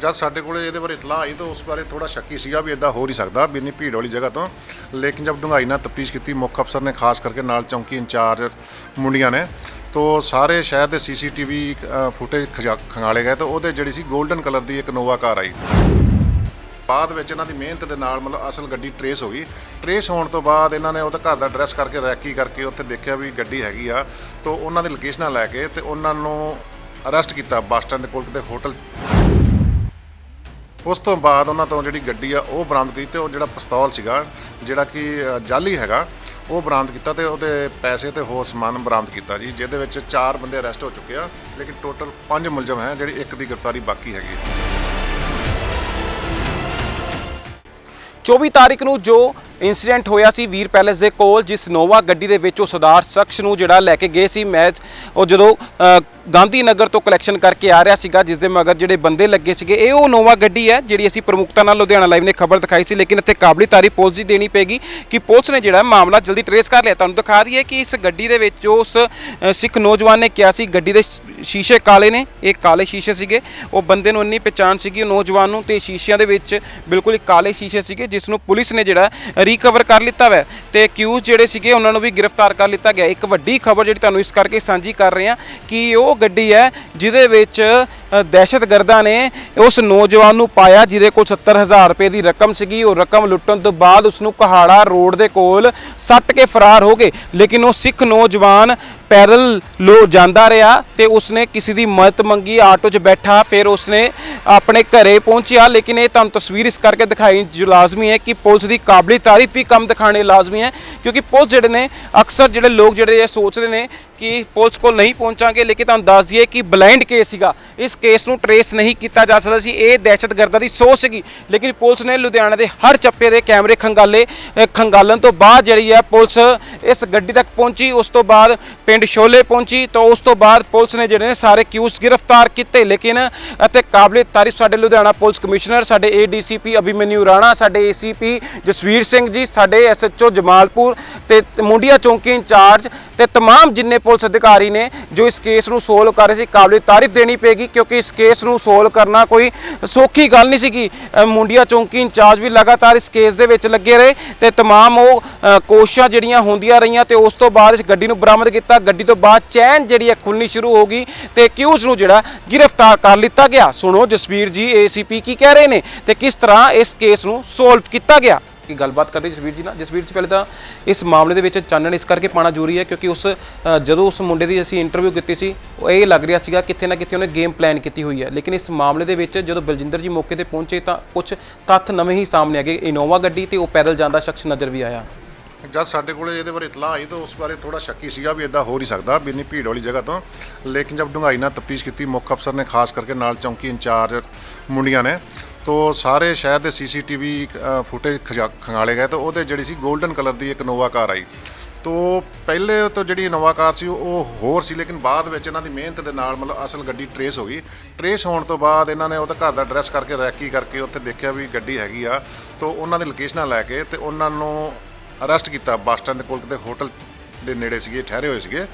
ਜਦ ਸਾਡੇ ਕੋਲੇ ਇਹਦੇ ਬਾਰੇ ਇਤਲਾਹ ਆਈ ਤਾਂ ਉਸ ਬਾਰੇ ਥੋੜਾ ਸ਼ੱਕੀ ਸੀਗਾ ਵੀ ਇਦਾਂ ਹੋ ਨਹੀਂ ਸਕਦਾ, ਵੀ ਇੰਨੀ ਭੀੜ ਵਾਲੀ ਜਗ੍ਹਾ ਤੋਂ। ਲੇਕਿਨ ਜਦ ਡੂੰਘਾਈ ਨਾਲ ਤਫਤੀਸ਼ ਕੀਤੀ, ਮੁੱਖ ਅਫਸਰ ਨੇ ਖਾਸ ਕਰਕੇ ਨਾਲ ਚੌਂਕੀ ਇੰਚਾਰਜ ਮੁੰਡੀਆਂ ਨੇ, ਤੋਂ ਸਾਰੇ ਸ਼ਹਿਰ ਦੇ ਸੀਸੀਟੀਵੀ ਫੁਟੇਜ ਖੰਗਾਲੇ ਗਏ ਤਾਂ ਉਹਦੇ ਜਿਹੜੀ ਸੀ 골ਡਨ ਕਲਰ ਦੀ ਇੱਕ ਨੋਵਾ ਕਾਰ ਆਈ। ਬਾਅਦ ਵਿੱਚ ਇਹਨਾਂ ਦੀ ਮਿਹਨਤ ਦੇ ਨਾਲ ਮਤਲਬ ਅਸਲ ਗੱਡੀ ਟਰੇਸ ਹੋ ਗਈ। ਟਰੇਸ ਹੋਣ ਤੋਂ ਬਾਅਦ ਇਹਨਾਂ ਨੇ ਉਹਦਾ ਘਰ ਦਾ ਐਡਰੈਸ ਕਰਕੇ ਰੈਕੀ ਕਰਕੇ ਉੱਥੇ ਦੇਖਿਆ ਵੀ ਗੱਡੀ ਹੈਗੀ ਆ, ਤੋਂ ਉਹਨਾਂ ਦੀ ਲੋਕੇਸ਼ਨਾਂ ਲੈ ਕੇ ਤੇ ਉਹਨਾਂ ਨੂੰ ਅਰੈਸਟ ਕੀਤਾ ਬੱਸ ਸਟੈਂਡ ਦੇ ਕੋਲ ਕਿਤੇ ਹੋਟਲ ਉਸ ਤੋਂ ਬਾਅਦ ਉਹਨਾਂ ਤੋਂ ਜਿਹੜੀ ਗੱਡੀ ਆ, ਉਹ ਬਰਾਮਦ ਕੀਤੀ ਤੇ ਉਹ ਜਿਹੜਾ ਪਿਸਤੌਲ ਸੀਗਾ, ਜਿਹੜਾ ਕਿ ਜਾਲੀ ਹੈਗਾ, ਉਹ ਬਰਾਮਦ ਕੀਤਾ ਤੇ ਉਹਦੇ ਪੈਸੇ ਤੇ ਹੋਰ ਸਮਾਨ ਬਰਾਮਦ ਕੀਤਾ ਜੀ, ਜਿਹਦੇ ਵਿੱਚ ਚਾਰ ਬੰਦੇ ਅਰੈਸਟ ਹੋ ਚੁੱਕੇ ਆ, ਲੇਕਿਨ ਟੋਟਲ ਪੰਜ ਮੁਲਜ਼ਮ ਹੈ, ਜਿਹੜੀ ਇੱਕ ਦੀ ਗ੍ਰਿਫਤਾਰੀ ਬਾਕੀ ਹੈਗੀ ਹੈ। 24 ਤਾਰੀਖ ਨੂੰ ਜੋ ਇਨਸੀਡੈਂਟ ਹੋਇਆ ਸੀ ਵੀਰ ਪੈਲੇਸ ਦੇ ਕੋਲ, ਜਿਸ ਨੋਵਾ ਗੱਡੀ ਦੇ ਵਿੱਚ ਉਹ ਸਰਦਾਰ ਸ਼ਖਸ ਨੂੰ ਜਿਹੜਾ ਲੈ ਕੇ ਗਏ ਸੀ, ਮੈਚ, ਉਹ ਜਦੋਂ ਗਾਂਧੀ ਨਗਰ ਤੋਂ ਕਲੈਕਸ਼ਨ ਕਰਕੇ ਆ ਰਿਹਾ ਸੀਗਾ ਜਿਸ ਦੇ ਮਗਰ ਜਿਹੜੇ ਬੰਦੇ ਲੱਗੇ ਸੀਗੇ, ਇਹ ਉਹ ਨੋਵਾ ਗੱਡੀ ਹੈ, ਜਿਹੜੀ ਅਸੀਂ ਪ੍ਰਮੁਖਤਾ ਨਾਲ ਲੁਧਿਆਣਾ ਲਾਈਵ ਨੇ ਖਬਰ ਦਿਖਾਈ ਸੀ, ਲੇਕਿਨ ਇੱਥੇ ਕਾਬਲੀ ਤਾਰੀ ਪੁਲਿਸ ਦੀ ਦੇਣੀ ਪੈਗੀ ਕਿ ਪੁਲਿਸ ਨੇ ਜਿਹੜਾ ਮਾਮਲਾ ਜਲਦੀ ਟਰੇਸ ਕਰ ਲਿਆ। ਤੁਹਾਨੂੰ ਦਿਖਾ ਦਈਏ ਕਿ ਇਸ ਗੱਡੀ ਦੇ ਵਿੱਚ ਉਸ ਸਿੱਖ ਨੌਜਵਾਨ ਨੇ ਕਿਹਾ ਸੀ, ਗੱਡੀ ਦੇ ਸ਼ੀਸ਼ੇ ਕਾਲੇ ਨੇ, ਇਹ ਕਾਲੇ ਸ਼ੀਸ਼ੇ ਸੀਗੇ। ਉਹ ਬੰਦੇ ਨੂੰ ਇੰਨੀ ਪਛਾਣ ਸੀਗੀ, ਉਹ ਨੌਜਵਾਨ ਨੂੰ, ਤੇ ਸ਼ੀਸ਼ਿਆਂ ਦੇ ਵਿੱਚ ਬਿਲਕੁਲ ਹੀ ਕਾਲੇ ਸ਼ੀਸ਼ੇ ਸੀਗੇ, ਜਿਸ ਨੂੰ ਪੁਲਿਸ ਨੇ ਜਿਹੜਾ ਰੀਕਵਰ ਕਰ ਲਿੱਤਾ ਵੈ। ਤੇ ਅਕਿਊਜ਼ ਜਿਹੜੇ ਸੀਗੇ, ਉਹਨਾਂ ਨੂੰ ਵੀ ਗ੍ਰਿਫਤਾਰ ਕਰ ਲਿੱਤਾ ਗਿਆ। ਇੱਕ ਵੱਡੀ ਖਬਰ ਜਿਹੜੀ ਤੁਹਾਨੂੰ ਇਸ ਕਰਕੇ ਸਾਂਝੀ ਕਰ ਰਹੇ ਹਾਂ ਕਿ ਉਹ ਗੱਡੀ ਹੈ ਜਿਹਦੇ ਵਿੱਚ ਅ, ਦਹਿਸ਼ਤਗਰਦਾਂ ਨੇ ਉਸ ਨੌਜਵਾਨ ਨੂੰ ਪਾਇਆ ਜਿਹਦੇ ਕੋਲ 70000 ਰੁਪਏ ਦੀ ਰਕਮ ਸੀਗੀ। ਉਹ ਰਕਮ ਲੁੱਟਣ ਤੋਂ ਬਾਅਦ ਉਸ ਨੂੰ ਕਹਾੜਾ ਰੋਡ ਦੇ ਕੋਲ ਸੱਟ ਕੇ ਫਰਾਰ ਹੋ ਗਏ। ਲੇਕਿਨ ਉਹ ਸਿੱਖ ਨੌਜਵਾਨ ਪੈਰਲ ਲੋ ਜਾਂਦਾ ਰਿਹਾ ਤੇ ਉਸਨੇ ਕਿਸੇ ਦੀ ਮਦਦ ਮੰਗੀ ਆਟੋ 'ਚ ਬੈਠਾ ਫਿਰ ਉਸਨੇ ਆਪਣੇ ਘਰੇ ਪਹੁੰਚਿਆ। ਲੇਕਿਨ ਇਹ ਤੁਹਾਨੂੰ ਤਸਵੀਰ ਇਸ ਕਰਕੇ ਦਿਖਾਈ ਜੋ ਲਾਜ਼ਮੀ ਹੈ ਕਿ ਪੁਲਿਸ ਦੀ ਕਾਬਲੀ ਤਾਰੀਫ ਵੀ ਕੰਮ ਦਿਖਾਣੇ ਲਾਜ਼ਮੀ ਹੈ ਕਿਉਂਕਿ ਪੁਲਿਸ ਜਿਹੜੇ ਨੇ ਅਕਸਰ ਜਿਹੜੇ ਲੋਕ ਜਿਹੜੇ ਇਹ ਸੋਚਦੇ ਨੇ ਕਿ ਪੁਲਿਸ ਕੋਲ ਨਹੀਂ ਪਹੁੰਚਾਂਗੇ ਲੇਕਿਨ ਤੁਹਾਨੂੰ ਦੱਸ ਦਈਏ ਕਿ ਬਲਾਈਂਡ ਕੇਸ ਸੀਗਾ। ਇਸ ਕੇਸ ਨੂੰ ਟਰੇਸ ਨਹੀਂ ਕੀਤਾ ਜਾ ਸਕਦਾ ਸੀ ਇਹ ਦਹਿਸ਼ਤਗਰਦਾਂ ਦੀ ਸੋਚ ਸੀਗੀ। ਲੇਕਿਨ ਪੁਲਿਸ ਨੇ ਲੁਧਿਆਣਾ ਦੇ ਹਰ ਚੱਪੇ ਦੇ ਕੈਮਰੇ ਖੰਗਾਲੇ ਅ, ਖੰਗਾਲਣ ਤੋਂ ਬਾਅਦ ਜਿਹੜੀ ਹੈ ਪੁਲਿਸ ਇਸ ਗੱਡੀ ਤੱਕ ਪਹੁੰਚੀ। ਉਸ ਤੋਂ ਬਾਅਦ ਪਿੰਡ ਸ਼ੋਲੇ ਪਹੁੰਚੀ ਤਾਂ ਉਸ ਤੋਂ ਬਾਅਦ ਪੁਲਿਸ ਨੇ ਜਿਹੜੇ ਨੇ ਸਾਰੇ ਕਿਊਸ ਗ੍ਰਿਫਤਾਰ ਕੀਤੇ ਲੇਕਿਨ ਅਤੇ ਕਾਬਲੇ ਤਾਰੀਫ ਸਾਡੇ ਲੁਧਿਆਣਾ ਪੁਲਿਸ ਕਮਿਸ਼ਨਰ ਸਾਡੇ ਏਡੀਸੀਪੀ ਅਭਿਮਨਿਊ ਰਾਣਾ ਸਾਡੇ ਏਸੀਪੀ ਜਸਵੀਰ ਸਿੰਘ ਜੀ ਸਾਡੇ ਐਸਐਚਓ ਜਮਾਲਪੁਰ ਤੇ ਮੁੰਡੀਆ ਚੌਂਕੀ ਇੰਚਾਰਜ ਤੇ तमाम ਜਿੰਨੇ ਪੁਲਿਸ ਅਧਿਕਾਰੀ ਨੇ ਜੋ ਇਸ ਕੇਸ ਨੂੰ ਸੋਲਵ ਕਰ ਰਹੇ ਸੀ ਕਾਬਲੇ ਤਾਰੀਫ ਦੇਣੀ ਪਏਗੀ ਕਿਉਂਕਿ ਇਸ ਕੇਸ ਨੂੰ ਸੋਲਵ ਕਰਨਾ ਕੋਈ ਸੌਖੀ ਗੱਲ ਨਹੀਂ ਸੀਗੀ ਅ, ਮੁੰਡੀਆ ਚੌਂਕੀ ਇੰਚਾਰਜ ਵੀ ਲਗਾਤਾਰ ਇਸ ਕੇਸ ਦੇ ਵਿੱਚ ਲੱਗੇ ਰਹੇ ਤੇ तमाम ਉਹ ਅ, ਕੋਸ਼ਿਸ਼ਾਂ ਜਿਹੜੀਆਂ ਹੁੰਦੀਆਂ ਰਹੀਆਂ ਤੇ ਉਸ ਤੋਂ ਬਾਅਦ ਇਸ ਗੱਡੀ ਨੂੰ ਬਰਾਮਦ ਕੀਤਾ ਗੱਡੀ ਤੋਂ ਬਾਅਦ ਚੈਨ ਜਿਹੜੀ ਹੈ ਖੁੱਲਣੀ ਸ਼ੁਰੂ ਹੋ ਗਈ ਤੇ ਅਕਿਊਜ਼ ਨੂੰ ਜਿਹੜਾ ਗ੍ਰਿਫਤਾਰ ਕਰ ਲਿੱਤਾ ਗਿਆ। ਸੁਣੋ ਜਸਵੀਰ ਜੀ ਏਸੀਪੀ ਕੀ ਕਹਿ ਰਹੇ ਨੇ ਤੇ ਕਿਸ ਤਰ੍ਹਾਂ ਇਸ ਕੇਸ ਨੂੰ ਸੋਲਵ ਕੀਤਾ ਗਿਆ? ਕੀ ਗੱਲਬਾਤ ਕਰਦੇ ਜਸਵੀਰ ਜੀ ਨਾਲ? ਜਸਵੀਰ ਜੀ, ਪਹਿਲੇ ਤਾਂ ਇਸ ਮਾਮਲੇ ਦੇ ਵਿੱਚ ਚਾਨਣ ਇਸ ਕਰਕੇ ਪਾਣਾ ਜ਼ਰੂਰੀ ਹੈ ਕਿਉਂਕਿ ਉਸ ਜਦੋਂ ਉਸ ਮੁੰਡੇ ਦੀ ਅਸੀਂ ਇੰਟਰਵਿਊ ਕੀਤੀ ਸੀ, ਉਹ ਇਹ ਲੱਗ ਰਿਹਾ ਸੀਗਾ ਕਿਤੇ ਨਾ ਕਿਤੇ ਉਹਨੇ ਗੇਮ ਪਲਾਨ ਕੀਤੀ ਹੋਈ ਹੈ। ਲੇਕਿਨ ਇਸ ਮਾਮਲੇ ਦੇ ਵਿੱਚ ਜਦੋਂ ਬਲਜਿੰਦਰ ਜੀ ਮੌਕੇ ਤੇ ਪਹੁੰਚੇ ਤਾਂ ਕੁਝ ਤੱਥ ਨਵੇਂ ਹੀ ਸਾਹਮਣੇ ਆ ਗਏ। ਇਨੋਵਾ ਗੱਡੀ ਤੇ ਉਹ ਪੈਦਲ ਜਾਂਦਾ ਸ਼ਖਸ ਨਜ਼ਰ ਵੀ ਆਇਆ। ਜਦ ਸਾਡੇ ਕੋਲੇ ਇਹਦੇ ਬਾਰੇ ਇਤਲਾਹ ਆਈ ਤਾਂ ਉਸ ਬਾਰੇ ਥੋੜਾ ਸ਼ੱਕੀ ਸੀਗਾ ਵੀ ਇਦਾਂ ਹੋ ਨਹੀਂ ਸਕਦਾ, ਵੀ ਇੰਨੀ ਭੀੜ ਵਾਲੀ ਜਗ੍ਹਾ ਤੋਂ। ਲੇਕਿਨ ਜਦ ਡੂੰਘਾਈ ਨਾਲ ਤਫਤੀਸ਼ ਕੀਤੀ, ਮੁੱਖ ਅਫਸਰ ਨੇ ਖਾਸ ਕਰਕੇ ਨਾਲ ਚੌਂਕੀ ਇੰਚਾਰਜ ਮੁੰਡੀਆਂ ਨੇ, ਤੋ ਸਾਰੇ ਸ਼ਹਿਰ ਦੇ ਸੀਸੀਟੀਵੀ ਫੁਟੇਜ ਖੰਗਾਲੇ ਗਏ ਤਾਂ ਉਹਦੇ ਜਿਹੜੀ ਸੀ 골ਡਨ ਕਲਰ ਦੀ ਇੱਕ ਨੋਵਾ ਕਾਰ ਆਈ। ਤੋ ਪਹਿਲੇ ਤੋਂ ਜਿਹੜੀ ਇਨੋਵਾ ਕਾਰ ਸੀ, ਉਹ ਹੋਰ ਸੀ, ਲੇਕਿਨ ਬਾਅਦ ਵਿੱਚ ਇਹਨਾਂ ਦੀ ਮਿਹਨਤ ਦੇ ਨਾਲ ਮਤਲਬ ਅਸਲ ਗੱਡੀ ਟਰੇਸ ਹੋ ਗਈ। ਟਰੇਸ ਹੋਣ ਤੋਂ ਬਾਅਦ ਇਹਨਾਂ ਨੇ ਉਹਦਾ ਘਰ ਦਾ ਐਡਰੈਸ ਕਰਕੇ ਰੈਕੀ ਕਰਕੇ ਉੱਥੇ ਦੇਖਿਆ ਵੀ ਗੱਡੀ ਹੈਗੀ ਆ, ਤੋਂ ਉਹਨਾਂ ਦੀ ਲੋਕੇਸ਼ਨਾਂ ਲੈ ਕੇ ਤੇ ਉਹਨਾਂ ਨੂੰ ਅਰੈਸਟ ਕੀਤਾ। ਬੱਸ ਸਟੈਂਡ ਦੇ ਕੋਲ ਕਿਤੇ ਹੋਟਲ ਦੇ ਨੇੜੇ ਸੀਗੇ ਠਹਿਰੇ ਹੋਏ ਸੀਗੇ।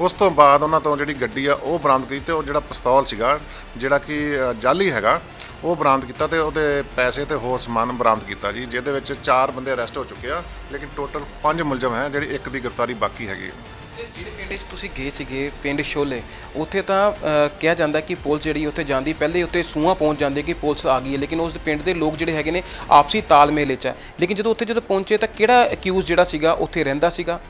ਉਸ ਤੋਂ ਬਾਅਦ ਉਹਨਾਂ ਤੋਂ ਜਿਹੜੀ ਗੱਡੀ ਆ ਉਹ ਬਰਾਮਦ ਕੀਤੀ ਤੇ ਉਹ ਜਿਹੜਾ ਪਿਸਤੌਲ ਸੀਗਾ ਜਿਹੜਾ ਕਿ ਅ, ਜਾਲੀ ਹੈਗਾ ਉਹ ਬਰਾਮਦ ਕੀਤਾ ਤੇ ਉਹਦੇ ਪੈਸੇ ਤੇ ਹੋਰ ਸਮਾਨ ਬਰਾਮਦ ਕੀਤਾ ਜੀ ਜਿਹਦੇ ਵਿੱਚ ਚਾਰ ਬੰਦੇ ਅਰੈਸਟ ਹੋ ਚੁੱਕੇ ਆ ਲੇਕਿਨ ਟੋਟਲ ਪੰਜ ਮੁਲਜ਼ਮ ਹੈ ਜਿਹੜੀ ਇੱਕ ਦੀ ਗ੍ਰਿਫਤਾਰੀ ਬਾਕੀ ਹੈਗੀ। ਜਿਹੜੇ ਪਿੰਡ 'ਚ ਤੁਸੀਂ ਗਏ ਸੀਗੇ ਪਿੰਡ ਸ਼ੋਲੇ ਉੱਥੇ ਤਾਂ ਅ, ਕਿਹਾ ਜਾਂਦਾ ਕਿ ਪੁਲਿਸ ਜਿਹੜੀ ਉੱਥੇ ਜਾਂਦੀ ਪਹਿਲੇ ਉੱਥੇ ਸੂਹਾਂ ਪਹੁੰਚ ਜਾਂਦੇ ਕਿ ਪੁਲਿਸ ਆ ਗਈ ਹੈ ਲੇਕਿਨ ਉਸ ਪਿੰਡ ਦੇ ਲੋਕ ਜਿਹੜੇ ਹੈਗੇ ਨੇ ਆਪਸੀ ਤਾਲਮੇਲ ਵਿੱਚ ਹੈ। ਲੇਕਿਨ ਜਦੋਂ ਉੱਥੇ ਜਦੋਂ ਪਹੁੰਚੇ ਤਾਂ ਕਿਹੜਾ ਅਕਿਊਜ਼ ਜਿਹੜਾ ਸੀਗਾ ਉੱਥੇ ਰਹਿੰਦਾ ਸੀਗਾ?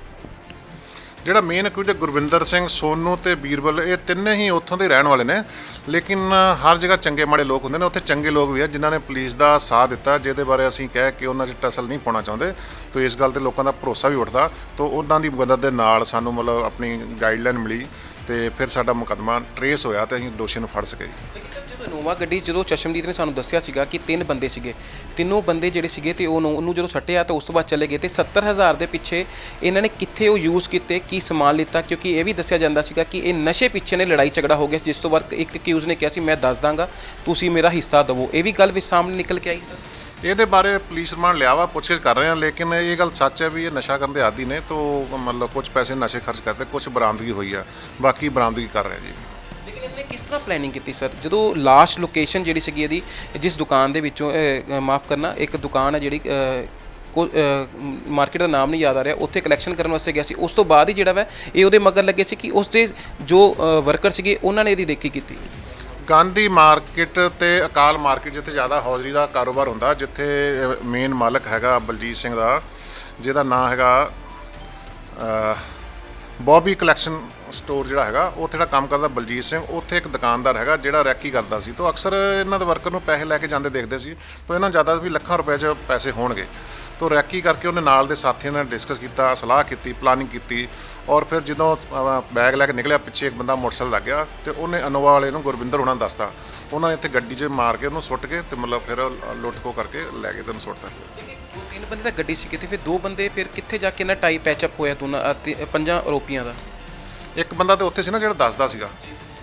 ਜਿਹੜਾ ਮੇਨ ਅਕਿਊਜ਼ ਗੁਰਵਿੰਦਰ ਸਿੰਘ, ਸੋਨੂ ਤੇ ਬੀਰਬਲ, ਇਹ ਤਿੰਨੇ ਹੀ ਉੱਥੋਂ ਦੇ ਰਹਿਣ ਵਾਲੇ ਨੇ। ਲੇਕਿਨ ਹਰ ਜਗ੍ਹਾ ਚੰਗੇ ਮਾੜੇ ਲੋਕ ਹੁੰਦੇ ਨੇ, ਉੱਥੇ ਚੰਗੇ ਲੋਕ ਵੀ ਆ, ਜਿਨ੍ਹਾਂ ਨੇ ਪੁਲਿਸ ਦਾ ਸਾਥ ਦਿੱਤਾ, ਜਿਹਦੇ ਬਾਰੇ ਅਸੀਂ ਕਹਿ ਕੇ ਉਹਨਾਂ 'ਚ ਟਸਲ ਨਹੀਂ ਪਾਉਣਾ ਚਾਹੁੰਦੇ। ਤੋਂ ਇਸ ਗੱਲ ਤੇ ਲੋਕਾਂ ਦਾ ਭਰੋਸਾ ਵੀ ਉੱਠਦਾ। ਤੋਂ ਉਹਨਾਂ ਦੀ ਮਦਦ ਦੇ ਨਾਲ ਸਾਨੂੰ ਮਤਲਬ ਆਪਣੀ ਗਾਈਡਲਾਈਨ ਮਿਲੀ। ਤੇ ਫਿਰ ਸਾਡਾ ਮੁਕੱਦਮਾ ਟਰੇਸ ਹੋਇਆ ਤੇ ਅਸੀਂ ਦੋਸ਼ੀ ਨੂੰ ਫੜ ਸਕੇ ਜੀ। ਲੇਕਿਨ ਸਰ ਜਦੋਂ ਇਨੋਵਾ ਗੱਡੀ ਜਦੋਂ ਚਸ਼ਮਦੀਦ ਨੇ ਸਾਨੂੰ ਦੱਸਿਆ ਸੀਗਾ ਕਿ ਤਿੰਨ ਬੰਦੇ ਸੀਗੇ, ਤਿੰਨੋਂ ਬੰਦੇ ਜਿਹੜੇ ਸੀਗੇ ਤੇ ਉਹਨੂੰ ਉਹਨੂੰ ਜਦੋਂ ਛੱਟਿਆ ਤਾਂ ਉਸ ਤੋਂ ਬਾਅਦ ਚਲੇ ਗਏ ਤੇ 70000 ਦੇ ਪਿੱਛੇ ਇਹਨਾਂ ਨੇ ਕਿੱਥੇ ਉਹ ਯੂਜ਼ ਕੀਤੇ, ਕੀ ਸਮਾਨ ਲਿੱਤਾ, ਕਿਉਂਕਿ ਇਹ ਵੀ ਦੱਸਿਆ ਜਾਂਦਾ ਸੀਗਾ ਕਿ ਇਹ ਨਸ਼ੇ ਪਿੱਛੇ ਨੇ ਲੜਾਈ ਝਗੜਾ ਹੋ ਗਿਆ, ਜਿਸ ਤੋਂ ਬਾਅਦ ਇੱਕ ਅਕਿਊਜ਼ ਨੇ ਕਿਹਾ ਸੀ, ਮੈਂ ਦੱਸ ਦਾਂਗਾ, ਤੁਸੀਂ ਮੇਰਾ ਹਿੱਸਾ ਦਿਵੋ। ਇਹ ਵੀ ਗੱਲ ਵੀ ਸਾਹਮਣੇ ਨਿਕਲ ਕੇ ਆਈ, ਸਰ। ਇਹਦੇ ਬਾਰੇ ਪੁਲਿਸ ਰਿਮਾਂਡ ਲਿਆ ਵਾ, ਪੁੱਛਗਿੱਛ ਕਰ ਰਹੇ ਹਾਂ ਲੇਕਿਨ ਇਹ ਗੱਲ ਸੱਚ ਹੈ ਵੀ ਇਹ ਨਸ਼ਾ ਕਰਨ ਦੇ ਆਦੀ ਨੇ, ਤੋਂ ਮਤਲਬ ਕੁਝ ਪੈਸੇ ਨਸ਼ੇ ਖਰਚ ਕਰਦੇ ਕੁਝ ਬਰਾਮਦਗੀ ਹੋਈ ਆ, ਬਾਕੀ ਬਰਾਮਦਗੀ ਕਰ ਰਹੇ ਜੀ। ਲੇਕਿਨ ਇਹਨੇ ਕਿਸ ਤਰ੍ਹਾਂ ਪਲੈਨਿੰਗ ਕੀਤੀ ਸਰ ਜਦੋਂ ਲਾਸਟ ਲੋਕੇਸ਼ਨ ਜਿਹੜੀ ਸੀਗੀ ਇਹਦੀ, ਜਿਸ ਦੁਕਾਨ ਦੇ ਵਿੱਚੋਂ ਮਾਫ ਕਰਨਾ, ਇੱਕ ਦੁਕਾਨ ਹੈ ਜਿਹੜੀ ਮਾਰਕੀਟ ਦਾ ਨਾਮ ਨਹੀਂ ਯਾਦ ਆ ਰਿਹਾ, ਉੱਥੇ ਕਲੈਕਸ਼ਨ ਕਰਨ ਵਾਸਤੇ ਗਿਆ ਸੀ, ਉਸ ਤੋਂ ਬਾਅਦ ਹੀ ਜਿਹੜਾ ਵਾ, ਇਹ ਉਹਦੇ ਮਗਰ ਲੱਗੇ ਸੀ ਕਿ ਉਸ ਦੇ ਜੋ ਵਰਕਰ ਸੀਗੇ, ਉਹਨਾਂ ਨੇ ਇਹਦੀ ਦੇਖੀ ਕੀਤੀ। ਗਾਂਧੀ ਮਾਰਕੀਟ ਤੇ ਅਕਾਲ ਮਾਰਕੀਟ ਜਿੱਥੇ ਜ਼ਿਆਦਾ ਹੌਜ਼ਰੀ ਦਾ ਕਾਰੋਬਾਰ ਹੁੰਦਾ, ਜਿੱਥੇ ਮੇਨ ਮਾਲਕ ਹੈਗਾ ਬਲਜੀਤ ਸਿੰਘ ਦਾ, ਜਿਹਦਾ ਨਾਂ ਹੈਗਾ ਬੌਬੀ ਕਲੈਕਸ਼ਨ ਸਟੋਰ ਜਿਹੜਾ ਹੈਗਾ, ਉੱਥੇ ਜਿਹੜਾ ਕੰਮ ਕਰਦਾ ਬਲਜੀਤ ਸਿੰਘ, ਉੱਥੇ ਇੱਕ ਦੁਕਾਨਦਾਰ ਹੈਗਾ ਜਿਹੜਾ ਰੈਕੀ ਕਰਦਾ ਸੀ। ਤੋਂ ਅਕਸਰ ਇਹਨਾਂ ਦੇ ਵਰਕਰ ਨੂੰ ਪੈਸੇ ਲੈ ਕੇ ਜਾਂਦੇ ਦੇਖਦੇ ਸੀ, ਤੋਂ ਇਹਨਾਂ ਨੂੰ ਜ਼ਿਆਦਾ ਵੀ ਲੱਖਾਂ ਰੁਪਏ 'ਚ ਪੈਸੇ ਹੋਣਗੇ। ਤੋਂ ਰੈਕੀ ਕਰਕੇ ਉਹਨੇ ਨਾਲ ਦੇ ਸਾਥੀਆਂ ਨਾਲ ਡਿਸਕਸ ਕੀਤਾ ਸਲਾਹ ਕੀਤੀ ਪਲਾਨਿੰਗ ਕੀਤੀ ਔਰ ਫਿਰ ਜਦੋਂ ਬੈਗ ਲੈ ਕੇ ਨਿਕਲਿਆ ਪਿੱਛੇ ਇੱਕ ਬੰਦਾ ਮੋਟਰਸਾਈਕਲ ਲੱਗ ਗਿਆ ਤੇ ਉਹਨੇ ਅਨੋਵਾ ਵਾਲੇ ਨੂੰ ਗੁਰਵਿੰਦਰ ਹੋਣਾ ਦੱਸਤਾ। ਉਹਨਾਂ ਨੇ ਇੱਥੇ ਗੱਡੀ 'ਚ ਮਾਰ ਕੇ ਉਹਨੂੰ ਸੁੱਟ ਕੇ ਤੇ ਮਤਲਬ ਫਿਰ ਲੁੱਟ ਖੋ ਕਰਕੇ ਲੈ ਕੇ ਤੈਨੂੰ ਸੁੱਟਤਾ। ਦੋ ਤਿੰਨ ਬੰਦੇ ਤਾਂ ਗੱਡੀ ਸੀ ਕਿਤੇ ਫਿਰ ਦੋ ਬੰਦੇ ਫਿਰ ਕਿੱਥੇ ਜਾ ਕੇ ਇਹਨਾਂ ਟਾਈ ਪੈਚਅਪ ਹੋਇਆ ਦੋਨਾਂ ਅਹ, ਤੇ ਪੰਜਾਂ ਆਰੋਪੀਆਂ ਦਾ? ਇੱਕ ਬੰਦਾ ਤੇ ਉੱਥੇ ਸੀ ਨਾ ਜਿਹੜਾ ਦੱਸਦਾ ਸੀਗਾ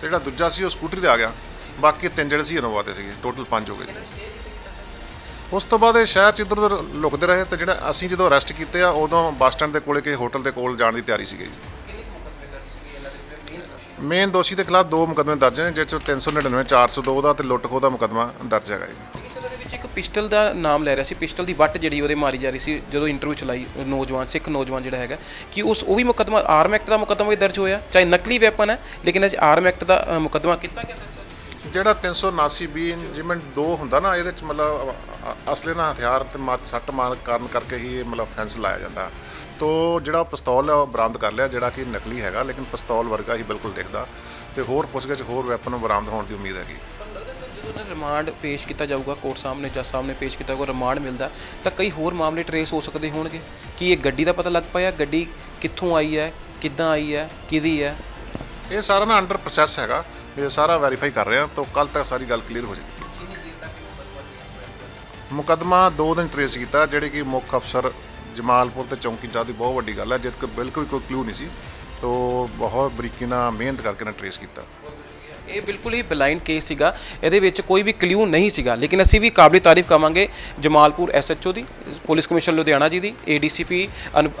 ਤੇ ਜਿਹੜਾ ਦੂਜਾ ਸੀ ਉਹ ਸਕੂਟਰੀ ਤੇ ਆ ਗਿਆ। ਬਾਕੀ ਤਿੰਨ ਜਿਹੜੇ ਸੀ ਇਨੋਵਾ ਤੇ ਸੀਗੇ ਟੋਟਲ ਪੰਜ ਹੋ ਗਏ। ਉਸ ਤੋਂ ਬਾਅਦ ਇਹ ਸ਼ਹਿਰ ਚ ਇੱਧਰ ਉੱਧਰ ਲੁਕਦੇ ਰਹੇ ਤੇ ਜਿਹੜਾ ਅਸੀਂ ਜਦੋਂ ਅਰੈਸਟ ਕੀਤੇ ਆ ਉਦੋਂ ਬੱਸ ਸਟੈਂਡ ਦੇ ਕੋਲੇ ਕਿਸੇ ਹੋਟਲ ਦੇ ਕੋਲ ਜਾਣ ਦੀ ਤਿਆਰੀ ਸੀਗੀ ਜੀ। ਮੇਨ ਦੋਸ਼ੀ ਦੇ ਖਿਲਾਫ ਦੋ ਮੁਕੱਦਮੇ ਦਰਜ ਨੇ ਜਿਸ ਚ 399 402 ਦਾ ਤੇ ਲੁੱਟ ਖੋਹ ਦਾ ਮੁਕੱਦਮਾ ਦਰਜ ਹੈਗਾ ਜੀ। ਦੇ ਵਿੱਚ ਇੱਕ ਪਿਸਟਲ ਦਾ ਨਾਮ ਲੈ ਰਿਹਾ ਸੀ? ਪਿਸਟਲ ਦੀ ਵੱਟ ਜਿਹੜੀ ਉਹਦੇ ਮਾਰੀ ਜਾ ਰਹੀ ਸੀ ਜਦੋਂ ਇੰਟਰਵਿਊ ਚਲਾਈ ਨੌਜਵਾਨ ਸਿੱਖ ਨੌਜਵਾਨ ਜਿਹੜਾ ਹੈਗਾ। ਕਿ ਉਸ ਉਹ ਵੀ ਮੁਕੱਦਮਾ ਆਰਮ ਐਕਟ ਦਾ ਮੁਕੱਦਮਾ ਵੀ ਦਰਜ ਹੋਇਆ? ਚਾਹੇ ਨਕਲੀ ਵੈਪਨ ਹੈ ਲੇਕਿਨ ਇਹ ਆਰਮ ਐਕਟ ਦਾ ਮੁਕੱਦਮਾ ਕੀਤਾ ਗਿਆ ਸਰ ਜਿਹੜਾ 379 ਬੀ ਇੰਜੀਮੈਂਟ 2 ਹੁੰਦਾ ਨਾ ਇਹਦੇ ਚ ਮਤਲਬ ਅਸਲੇ ਨਾਲ ਹਥਿਆਰ ਤੇ ਮੱਤ ਸੱਟ ਮਾਰ ਕਾਰਨ ਕਰਕੇ ਹੀ ਇਹ ਮਤਲਬ ਫੈਂਸ ਲਾਇਆ ਜਾਂਦਾ। ਤੋ ਜਿਹੜਾ ਪਿਸਤੌਲ ਹੈ ਉਹ ਬਰਾਮਦ ਕਰ ਲਿਆ ਜਿਹੜਾ ਕਿ ਨਕਲੀ ਹੈਗਾ ਲੇਕਿਨ ਪਿਸਤੌਲ ਵਰਗਾ ਹੀ ਬਿਲਕੁਲ ਦਿਖਦਾ। ਤੇ ਹੋਰ ਪੁੱਛਗਿੱਛ ਹੋਰ ਵੈਪਨ ਬਰਾਮਦ ਹੋਣ ਦੀ ਉਮੀਦ ਹੈਗੀ। ਜਦੋਂ ਨਾ ਰਿਮਾਂਡ ਪੇਸ਼ ਕੀਤਾ ਜਾਊਗਾ ਕੋਰਟ ਸਾਹਮਣੇ ਜੱਜ ਸਾਹਮਣੇ ਪੇਸ਼ ਕੀਤਾ ਜਾਊਗਾ ਰਿਮਾਂਡ ਮਿਲਦਾ ਤਾਂ ਕਈ ਹੋਰ ਮਾਮਲੇ ਟਰੇਸ ਹੋ ਸਕਦੇ ਹੋਣਗੇ। ਕਿ ਇਹ ਗੱਡੀ ਦਾ ਪਤਾ ਲੱਗ ਪਾਇਆ? ਗੱਡੀ ਕਿੱਥੋਂ ਆਈ ਹੈ? ਕਿੱਦਾਂ ਆਈ ਹੈ? ਕਿਹਦੀ ਹੈ? ਇਹ ਸਾਰਾ ਨਾ ਅੰਡਰ ਪ੍ਰੋਸੈਸ ਹੈਗਾ। ਇਹ ਸਾਰਾ ਵੈਰੀਫਾਈ ਕਰ ਰਹੇ ਹਾਂ ਤਾਂ ਕੱਲ ਤੱਕ ਸਾਰੀ ਗੱਲ ਕਲੀਅਰ ਹੋ ਜਾਏਗੀ। ਮੁਕੱਦਮਾ 2 ਦਿਨ ਟਰੇਸ ਕੀਤਾ, ਜਿਹੜੇ ਕਿ ਮੁੱਖ ਅਫਸਰ ਜਮਾਲਪੁਰ ਤੇ ਚੌਂਕੀ ਇੰਚਾਰਜ ਦੀ ਬਹੁਤ ਵੱਡੀ ਗੱਲ ਹੈ ਜਿੱਤ ਕੋ ਬਿਲਕੁਲ ਕੋਈ ਕਲੂ ਨਹੀਂ ਸੀ, ਤੋ ਬਹੁਤ ਬਰੀਕੀ ਨਾਲ ਮਿਹਨਤ ਕਰਕੇ ਨਾ ਟਰੇਸ ਕੀਤਾ। ਇਹ ਬਿਲਕੁਲ ਹੀ ਬਲਾਈਂਡ ਕੇਸ ਸੀਗਾ। ਇਹਦੇ ਵਿੱਚ ਕੋਈ ਵੀ ਕਲਿਊ ਨਹੀਂ ਸੀਗਾ, ਲੇਕਿਨ ਅਸੀਂ ਵੀ ਕਾਬਲੀ ਤਾਰੀਫ ਕਵਾਂਗੇ ਜਮਾਲਪੁਰ ਐਸਐਚਓ ਦੀ, ਪੁਲਿਸ ਕਮਿਸ਼ਨਰ ਲੁਧਿਆਣਾ ਜੀ ਦੀ ਏਡੀਸੀਪੀ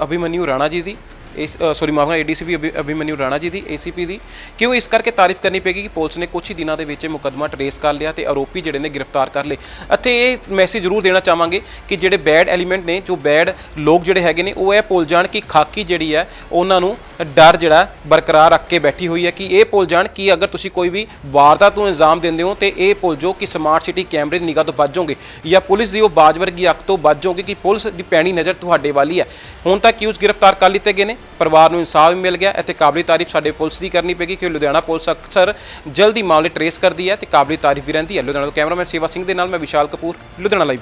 ਅਭਿਮਨਿਊ ਰਾਣਾ ਜੀ ਦੀ ਇਸ ਸੌਰੀ ਮਾਫ ਕਰਨਾ ਏਡੀਸੀਪੀ ਅਭਿਮਨਿਊ ਰਾਣਾ ਜੀ ਦੀ ਏਸੀਪੀ ਦੀ। ਕਿਉਂ ਇਸ ਕਰਕੇ ਤਾਰੀਫ ਕਰਨੀ ਪੈਗੀ ਕਿ ਪੁਲਿਸ ਨੇ ਕੁਝ ਹੀ ਦਿਨਾਂ ਦੇ ਵਿੱਚ ਇਹ ਮੁਕੱਦਮਾ ਟਰੇਸ ਕਰ ਲਿਆ ਤੇ ਆਰੋਪੀ ਜਿਹੜੇ ਨੇ ਗ੍ਰਿਫਤਾਰ ਕਰ ਲਏ। ਅਤੇ ਇਹ ਮੈਸੇਜ ਜ਼ਰੂਰ ਦੇਣਾ ਚਾਹਾਂਗੇ ਕਿ ਜਿਹੜੇ ਬੈਡ ਐਲੀਮੈਂਟ ਨੇ, ਜੋ ਬੈਡ ਲੋਕ ਜਿਹੜੇ ਹੈਗੇ ਨੇ, ਉਹ ਇਹ ਭੁੱਲ ਜਾਣ ਕਿ ਖਾਕੀ ਜਿਹੜੀ ਹੈ, ਉਹਨਾਂ ਨੂੰ ਡਰ ਜਿਹੜਾ ਬਰਕਰਾਰ ਰੱਖ ਕੇ ਬੈਠੀ ਹੋਈ ਹੈ ਕਿ ਇਹ ਭੁੱਲ ਜਾਣ ਕਿ ਅਗਰ ਤੁਸੀਂ ਕੋਈ ਵੀ ਵਾਰਦਾਤ ਨੂੰ ਇਲਜ਼ਾਮ ਦਿੰਦੇ ਹੋ, ਤੇ ਇਹ ਭੁੱਲ ਜਾਓ ਕਿ ਸਮਾਰਟ ਸਿਟੀ ਕੈਮਰੇ ਦੀ ਨਿਗਾਹ ਤੋਂ ਬਚ ਜਾਓਗੇ ਜਾਂ ਪੁਲਿਸ ਦੀ ਉਹ ਬਾਜ ਵਰਗੀ ਅੱਖ ਤੋਂ ਬਚ ਜਾਓਗੇ ਕਿ ਪੁਲਿਸ ਦੀ ਪੈਣੀ ਨਜ਼ਰ ਤੁਹਾਡੇ ਵਾਲੀ ਹੈ ਹੁਣ ਤੱਕ ਕਿਉਂ ਗ੍ਰਿਫਤਾਰ ਕਰ ਲਿੱਤੇ ਗਏ ਨੇ? ਪਰਿਵਾਰ ਨੂੰ ਇਨਸਾਫ ਵੀ ਮਿਲ ਗਿਆ ਅਤੇ ਕਾਬਲੀ ਤਾਰੀਫ ਸਾਡੇ ਪੁਲਿਸ ਦੀ ਕਰਨੀ ਪੈਗੀ ਕਿ ਲੁਧਿਆਣਾ ਪੁਲਿਸ ਅਕਸਰ ਜਲਦੀ ਮਾਮਲੇ ਟਰੇਸ ਕਰਦੀ ਹੈ ਤੇ ਕਾਬਲੀ ਤਾਰੀਫ ਵੀ ਰਹਿੰਦੀ ਹੈ। ਲੁਧਿਆਣਾ ਤੋਂ ਕੈਮਰਾਮੈਨ ਸੇਵਾ ਸਿੰਘ ਦੇ ਨਾਲ ਮੈਂ ਵਿਸ਼ਾਲ ਕਪੂਰ, ਲੁਧਿਆਣਾ ਲਾਈਵ